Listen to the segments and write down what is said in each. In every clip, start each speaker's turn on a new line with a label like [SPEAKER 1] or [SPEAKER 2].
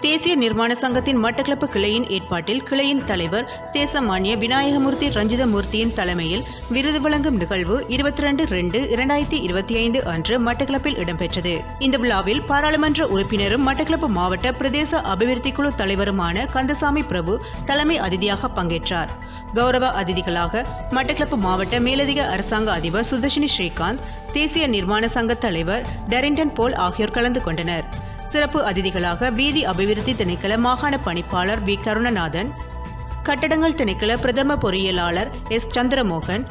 [SPEAKER 1] தேசிய நிர்மாண சங்கத்தின் மட்டக்களப்பு கிளையின் ஏற்பாட்டில் கிளையின் தலைவர் தேசமானிய விநாயகமூர்த்தி ரஞ்சிதமூர்த்தியின் தலைமையில் விருது வழங்கும் நிகழ்வு இருபத்தி ரெண்டு ரெண்டு இரண்டாயிரத்தி இருபத்தி ஐந்து அன்று மட்டக்களப்பில் இடம்பெற்றது. இந்த விழாவில் பாராளுமன்ற உறுப்பினரும் மட்டக்களப்பு மாவட்ட பிரதேச அபிவிருத்தி குழு தலைவருமான கந்தசாமி பிரபு தலைமை அதிதியாக பங்கேற்றார். கௌரவ அதிதிகளாக மட்டக்களப்பு மாவட்ட மேலதிக அரசாங்க அதிபர் சுதர்ஷினி ஸ்ரீகாந்த் தேசிய நிர்மாண சங்க தலைவர் டெரிங்டன் போல் ஆகியோர் கலந்து கொண்டனர். சிறப்பு அதிதிகளாக வீதி அபிவிருத்தி திணைக்கள மாகாண பணிப்பாளர் வி. கருணநாதன் கட்டடங்கள் திணைக்கள பிரதம பொறியியலாளர் எஸ். சந்திரமோகன்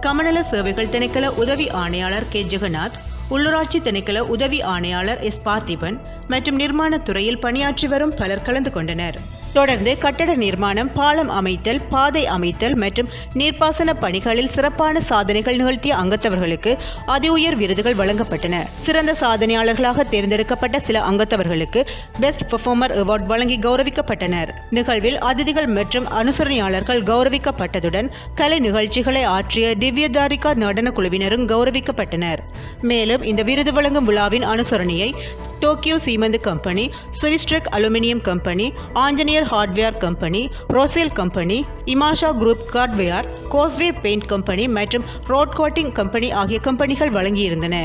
[SPEAKER 1] கமநல சேவைகள் திணைக்கள உதவி ஆணையாளர் கே. ஜெகநாத் உள்ளூராட்சி திணைக்கள உதவி ஆணையாளர் எஸ். பார்த்திபன் மற்றும் நிர்மாணத் துறையில் பணியாற்றி வரும் பலர் கலந்து கொண்டனர். தொடர்ந்து கட்டட நிர்மாணம் பாலம் அமைத்தல் பாதை அமைத்தல் மற்றும் நீர்ப்பாசன பணிகளில் சிறப்பான சாதனைகள் நிகழ்த்திய அங்கத்தவர்களுக்கு அதி உயர் விருதுகள் வழங்கப்பட்டன. சிறந்த சாதனையாளர்களாக தேர்ந்தெடுக்கப்பட்ட சில அங்கத்தவர்களுக்கு பெஸ்ட் பெர்ஃபார்மர் அவார்டு வழங்கி கௌரவிக்கப்பட்டனர். நிகழ்வில் அதிதிகள் மற்றும் அனுசரணையாளர்கள் கௌரவிக்கப்பட்டதுடன் கலை நிகழ்ச்சிகளை ஆற்றிய திவ்யதாரிகா நடன குழுவினரும் கௌரவிக்கப்பட்டனர். மேலும் இந்த விருது வழங்கும் விழாவின் அனுசரணையை Tokyo cement company Swisstek aluminium company Anjaneyar hardware company Rocell company Imasha group hardware Causeway paint company மற்றும் ரோட் கோட்டிங் கம்பெனி ஆகிய கம்பெனிகள் வழங்கியிருந்தன.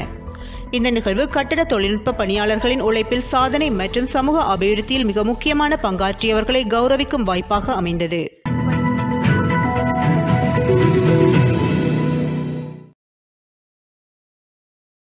[SPEAKER 1] இந்த நிகழ்வு கட்டட தொழில்நுட்ப பணியாளர்களின் உழைப்பில் சாதனை மற்றும் சமூக அபிவிருத்தியில் மிக முக்கியமான பங்காற்றியவர்களை கௌரவிக்கும் வாய்ப்பாக அமைந்தது.